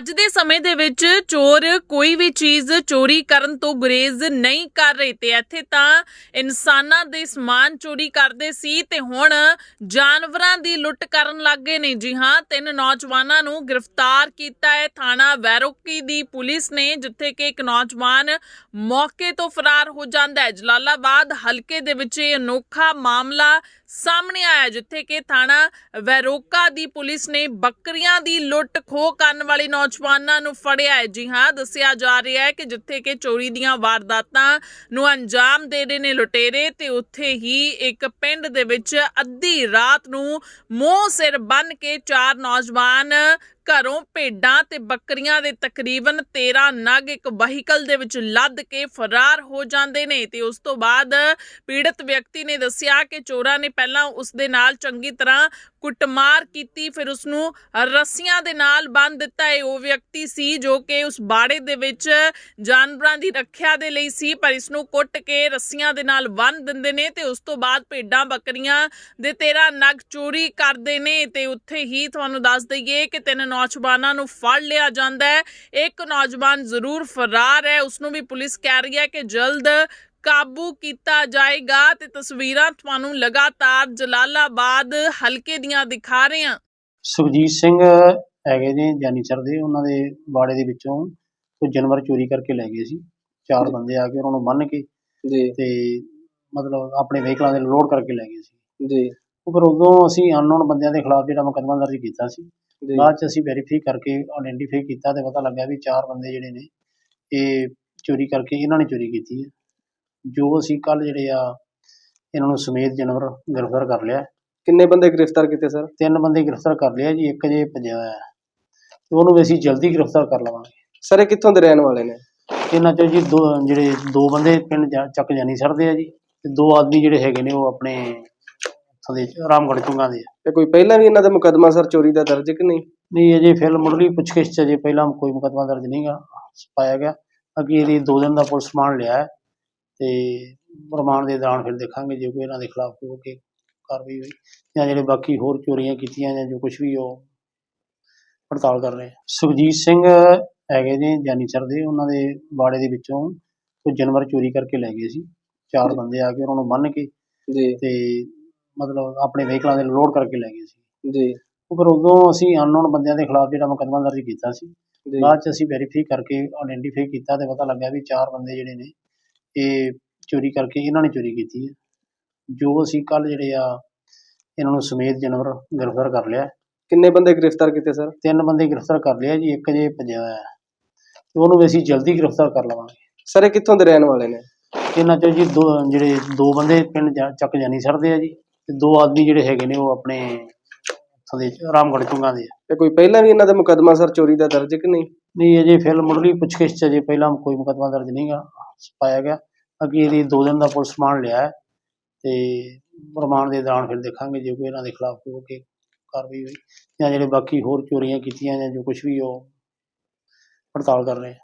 ਅੱਜ ਦੇ ਸਮੇਂ ਦੇ ਵਿੱਚ ਚੋਰ ਕੋਈ ਵੀ ਚੀਜ਼ ਚੋਰੀ ਕਰਨ ਤੋਂ ਗੁਰੇਜ਼ ਨਹੀਂ ਕਰ ਰਹੇ ਤੇ ਇੱਥੇ ਤਾਂ ਇਨਸਾਨਾਂ ਦੇ ਸਮਾਨ ਚੋਰੀ ਕਰਦੇ ਸੀ ਤੇ ਹੁਣ ਜਾਨਵਰਾਂ ਦੀ ਲੁੱਟ ਕਰਨ ਲੱਗ ਗਏ ਨੇ। ਜੀ ਹਾਂ, ਤਿੰਨ ਨੌਜਵਾਨਾਂ ਨੂੰ ਗ੍ਰਿਫਤਾਰ ਕੀਤਾ ਹੈ। ਥਾਣਾ ਵੈਰੋਕੀ ਦੀ ਪੁਲਿਸ ਨੇ, ਜਿੱਥੇ ਕਿ ਇੱਕ ਨੌਜਵਾਨ ਮੌਕੇ ਤੋਂ ਫਰਾਰ ਹੋ ਜਾਂਦਾ ਹੈ। ਜਲਾਲਾਬਾਦ ਹਲਕੇ ਦੇ ਵਿੱਚ ਇਹ ਅਨੋਖਾ ਮਾਮਲਾ ਸਾਹਮਣੇ ਆਇਆ, ਜਿੱਥੇ ਕਿ ਥਾਣਾ ਵੈਰੋਕਾ ਦੀ ਪੁਲਿਸ ਨੇ ਬੱਕਰੀਆਂ ਦੀ ਲੁੱਟ ਖੋਹ ਕਰਨ ਵਾਲੇ ਨੌਜਵਾਨ ਨੌਜਵਾਨਾਂ ਨੂੰ ਫੜਿਆ ਹੈ। ਜੀ ਹਾਂ, ਦੱਸਿਆ ਜਾ ਰਿਹਾ ਹੈ ਕਿ ਜਿੱਥੇ ਕਿ ਚੋਰੀ ਦੀਆਂ ਵਾਰਦਾਤਾਂ ਨੂੰ ਅੰਜਾਮ ਦੇ ਰਹੇ ਨੇ ਲੁਟੇਰੇ, ਤੇ ਉੱਥੇ ਹੀ ਇੱਕ ਪਿੰਡ ਦੇ ਵਿੱਚ ਅੱਧੀ ਰਾਤ ਨੂੰ ਮੋਹ ਸਿਰ ਬੰਨ ਕੇ ਚਾਰ ਨੌਜਵਾਨ ਘਰੋਂ ਭੇਡਾਂ ਤੇ ਬੱਕਰੀਆਂ ਦੇ ਤਕਰੀਬਨ 13 ਨਗ ਇੱਕ ਵਹੀਕਲ ਦੇ ਵਿੱਚ ਲੱਦ ਕੇ ਫਰਾਰ ਹੋ ਜਾਂਦੇ ਨੇ ਤੇ ਉਸ ਤੋਂ ਬਾਅਦ ਪੀੜਤ ਵਿਅਕਤੀ ਨੇ ਦੱਸਿਆ ਕਿ ਚੋਰਾਂ ਨੇ ਪਹਿਲਾਂ ਉਸ ਦੇ ਨਾਲ ਚੰਗੀ ਤਰ੍ਹਾਂ ਕੁੱਟਮਾਰ ਕੀਤੀ, ਫਿਰ ਉਸ ਨੂੰ ਰੱਸੀਆਂ ਦੇ ਨਾਲ ਬੰਨ ਦਿੱਤਾ। ਇਹ ਉਹ ਵਿਅਕਤੀ ਸੀ ਜੋ ਕਿ ਉਸ ਬਾੜੇ ਦੇ ਵਿੱਚ ਜਾਨਵਰਾਂ ਦੀ ਰੱਖਿਆ ਦੇ ਲਈ ਸੀ, ਪਰ ਇਸ ਨੂੰ ਕੁੱਟ ਕੇ ਰੱਸੀਆਂ ਦੇ ਨਾਲ ਬੰਨ ਦਿੰਦੇ ਨੇ ਤੇ ਉਸ ਤੋਂ ਬਾਅਦ ਭੇਡਾਂ ਬੱਕਰੀਆਂ ਦੇ 13 ਨਗ ਚੋਰੀ ਕਰਦੇ ਨੇ ਤੇ ਉੱਥੇ ਹੀ ਤੁਹਾਨੂੰ ਦੱਸ ਦਈਏ ਕਿ ਤਿੰਨ ਨੌਜਵਾਨਾਂ ਨੂੰ ਫੜ ਲਿਆ ਜਾਂਦਾ ਹੈ। ਇੱਕ ਨੌਜਵਾਨ ਜ਼ਰੂਰ ਫਰਾਰ ਹੈ। ਉਸ ਨੂੰ ਵੀ ਪੁਲਿਸ ਕਹਿ ਰਹੀ ਹੈ ਕਿ ਜਲਦ ਕਾਬੂ ਕੀਤਾ ਜਾਏਗਾ ਤੇ ਤਸਵੀਰਾਂ ਤੁਹਾਨੂੰ ਲਗਾਤਾਰ ਜਲਾਲਾਬਾਦ ਹਲਕੇ ਦੀਆਂ ਦਿਖਾ ਰਹੇ ਹਾਂ। ਸੁਖਜੀਤ ਸਿੰਘ ਹੈਗੇ ਨੇ ਜਾਨੀਸਰ ਦੇ ਉਹਨਾਂ ਦੇ ਬਾੜੇ ਦੇ ਵਿੱਚੋਂ ਕੋਈ ਜਾਨਵਰ ਚੋਰੀ ਕਰਕੇ ਲੈ ਗਏ ਸੀ। ਚਾਰ ਜੀ। ਬੰਦੇ ਆ ਕੇ ਉਹਨਾਂ ਨੂੰ ਬੰਨ ਕੇ ਜੀ। ਤੇ ਮਤਲਬ ਆਪਣੇ ਵਹੀਕਲਾਂ ਦੇ ਲੋਡ ਕਰਕੇ ਲੈ ਗਏ ਸੀ। ਜੀ। ਉਹ ਫਿਰ ਉਦੋਂ ਅਸੀਂ ਅਨਨੋਨ ਬੰਦਿਆਂ ਦੇ ਖਿਲਾਫ ਜਿਹੜਾ ਮੁਕੱਦਮਾ ਦਰਜ ਕੀਤਾ ਸੀ ਜੀ ਬਾਅਦ ਚ ਅਸੀਂ ਵੈਰੀਫਾਈ ਕਰਕੇ ਆਇਡੈਂਟੀਫਾਈ ਕੀਤਾ ਤੇ ਪਤਾ ਲੱਗਾ ਵੀ ਚਾਰ ਬੰਦੇ ਜਿਹੜੇ ਨੇ ਇਹ ਚੋਰੀ ਕਰਕੇ ਇਹਨਾਂ ਨੇ ਚੋਰੀ ਕੀਤੀ ਹੈ। ਜੋ ਅਸੀਂ ਕੱਲ ਜਿਹੜੇ ਆ ਇਹਨਾਂ ਨੂੰ ਸਮੇਤ ਜਾਨਵਰ ਗ੍ਰਿਫਤਾਰ ਕਰ ਲਿਆ। ਕਿੰਨੇ ਬੰਦੇ ਗ੍ਰਿਫਤਾਰ ਕੀਤੇ ਸਰ? ਤਿੰਨ ਬੰਦੇ ਗ੍ਰਿਫਤਾਰ ਕਰ ਲਿਆ ਜੀ ਇੱਕ ਜੇ ਹੋਇਆ ਹੈ। ਉਹਨੂੰ ਵੀ ਅਸੀਂ ਜਲਦੀ ਗ੍ਰਿਫਤਾਰ ਕਰ ਲਵਾਂਗੇ। ਸਰ ਇਹ ਕਿੱਥੋਂ ਦੇ ਰਹਿਣ ਵਾਲੇ ਨੇ? ਇਹਨਾਂ ਚੋਂ ਜੀ ਦੋ ਜਿਹੜੇ ਦੋ ਬੰਦੇ ਪਿੰਡ ਜਾ- ਚੱਕ ਜਾਨੀ ਸਰਦੇ ਆ ਜੀ। ਤੇ ਦੋ ਆਦਮੀ ਜਿਹੜੇ ਹੈਗੇ ਨੇ ਉਹ ਆਪਣੇ ਉੱਥੋਂ ਦੇ ਰਾਮਗੜ੍ਹ ਚੁੰਗਾ ਦੇ। ਆ ਤੇ ਕੋਈ ਪਹਿਲਾਂ ਵੀ ਇਹਨਾਂ ਦਾ ਮੁਕੱਦਮਾ ਸਰ ਚੋਰੀ ਦਾ ਦਰਜ ਕਿ ਨਹੀਂ? ਨਹੀਂ ਅਜੇ ਫਿਰ ਮੁੱਢਲੀ ਪੁੱਛਗਿੱਛ 'ਚ ਅਜੇ ਪਹਿਲਾਂ ਕੋਈ ਮੁਕੱਦਮਾ ਦਰਜ ਨਹੀਂਗਾ ਪਾਇਆ ਗਿਆ। ਅੱਗੇ ਇਹਦੀ ਦੋ ਦਿਨ ਦਾ ਪੁਲਿਸ ਰਿਮਾਂਡ ਲਿਆ ਹੈ ਤੇ ਰਿਮਾਂਡ ਦੇ ਦੌਰਾਨ ਫਿਰ ਦੇਖਾਂਗੇ ਜੇ ਕੋਈ ਇਹਨਾਂ ਦੇ ਖਿਲਾਫ ਕੋਈ ਅੱਗੇ ਕਾਰਵਾਈ ਹੋਈ ਜਾਂ ਜਿਹੜੇ ਬਾਕੀ ਹੋਰ ਚੋਰੀਆਂ ਕੀਤੀਆਂ ਜਾਂ ਜੋ ਕੁਝ ਵੀ ਉਹ ਪੜਤਾਲ ਕਰ ਰਹੇ ਆ। ਸੁਖਜੀਤ ਸਿੰਘ ਹੈਗੇ ਨੇ ਜਾਨੀਸਰ ਦੇ ਉਹਨਾਂ ਦੇ ਬਾੜੇ ਦੇ ਵਿੱਚੋਂ ਕੋਈ ਜਾਨਵਰ ਚੋਰੀ ਕਰਕੇ ਲੈ ਗਏ ਸੀ। ਚਾਰ ਜੀ। ਬੰਦੇ ਆ ਕੇ ਉਹਨਾਂ ਨੂੰ ਬੰਨ ਕੇ ਜੀ। ਤੇ ਮਤਲਬ ਆਪਣੇ ਵਹੀਕਲਾਂ ਦੇ ਲੋਡ ਕਰਕੇ ਲੈ ਗਏ ਸੀ। ਜੀ। ਉਹ ਫਿਰ ਉਦੋਂ ਅਸੀਂ ਅਨਨੋਨ ਬੰਦਿਆਂ ਦੇ ਖਿਲਾਫ ਜਿਹੜਾ ਮੁਕੱਦਮਾ ਦਰਜ ਕੀਤਾ ਸੀ ਜੀ। ਬਾਅਦ ਚ ਅਸੀਂ ਵੈਰੀਫਾਈ ਕਰਕੇ ਆਇਡੈਂਟੀਫਾਈ ਕੀਤਾ ਤੇ ਪਤਾ ਲੱਗਾ ਵੀ ਚਾਰ ਬੰਦੇ ਜਿਹੜੇ ਨੇ ਇਹ ਚੋਰੀ ਕਰਕੇ ਇਹਨਾਂ ਨੇ ਚੋਰੀ ਕੀਤੀ ਹੈ। ਜੋ ਅਸੀਂ ਕੱਲ ਜਿਹੜੇ ਆ ਇਹਨਾਂ ਨੂੰ ਸਮੇਤ ਜਾਨਵਰ ਗ੍ਰਿਫਤਾਰ ਕਰ ਲਿਆ। ਕਿੰਨੇ ਬੰਦੇ ਗ੍ਰਿਫਤਾਰ ਕੀਤੇ ਸਰ? ਤਿੰਨ ਬੰਦੇ ਗ੍ਰਿਫਤਾਰ ਕਰ ਲਿਆ ਜੀ ਇੱਕ ਜੇ ਭੱਜਿਆ ਹੋਇਆ। ਹੈ ਤੇ ਉਹਨੂੰ ਵੀ ਅਸੀਂ ਜਲਦੀ ਗ੍ਰਿਫਤਾਰ ਕਰ ਲਵਾਂਗੇ। ਸਰ ਇਹ ਕਿੱਥੋਂ ਦੇ ਰਹਿਣ ਵਾਲੇ ਨੇ? ਇਹਨਾਂ ਚੋਂ ਜੀ ਦੋ ਜਿਹੜੇ ਦੋ ਬੰਦੇ ਪਿੰਡ ਜਾ- ਚੱਕ ਜਾਨੀ ਸਰਦੇ ਆ ਜੀ। ਤੇ ਦੋ ਆਦਮੀ ਜਿਹੜੇ ਹੈਗੇ ਨੇ ਉਹ ਆਪਣੇ ਉੱਥੋਂ ਦੇ ਰਾਮਗੜ੍ਹ ਚੁੰਗਾ ਦੇ ਆ। ਤੇ ਕੋਈ ਪਹਿਲਾਂ ਵੀ ਇਹਨਾਂ ਦਾ ਮੁਕੱਦਮਾ ਸਰ ਚੋਰੀ ਦਾ ਦਰਜ ਕਿ ਨਹੀਂ? ਨਹੀਂ ਅਜੇ ਫਿਰ ਮੁੱਢਲੀ ਪੁੱਛਗਿੱਛ 'ਚ ਅਜੇ ਪਹਿਲਾਂ ਕੋਈ ਮੁਕੱਦਮਾ ਦਰਜ ਨਹੀਂਗਾ ਪਾਇਆ ਗਿਆ। ਅੱਗੇ ਇਹਦੀ ਦੋ ਦਿਨ ਦਾ ਪੁਲਿਸ ਰਿਮਾਂਡ ਲਿਆ ਹੈ ਤੇ ਰਿਮਾਂਡ ਦੇ ਦੌਰਾਨ ਫਿਰ ਦੇਖਾਂਗੇ ਜੇ ਕੋਈ ਇਹਨਾਂ ਦੇ ਖਿਲਾਫ ਕੋਈ ਅੱਗੇ ਕਾਰਵਾਈ ਹੋਈ ਜਾਂ ਜਿਹੜੇ ਬਾਕੀ ਹੋਰ ਚੋਰੀਆਂ ਕੀਤੀਆਂ ਜਾਂ ਜੋ ਕੁਝ ਵੀ ਉਹ ਪੜਤਾਲ ਕਰ ਰਹੇ ਆ।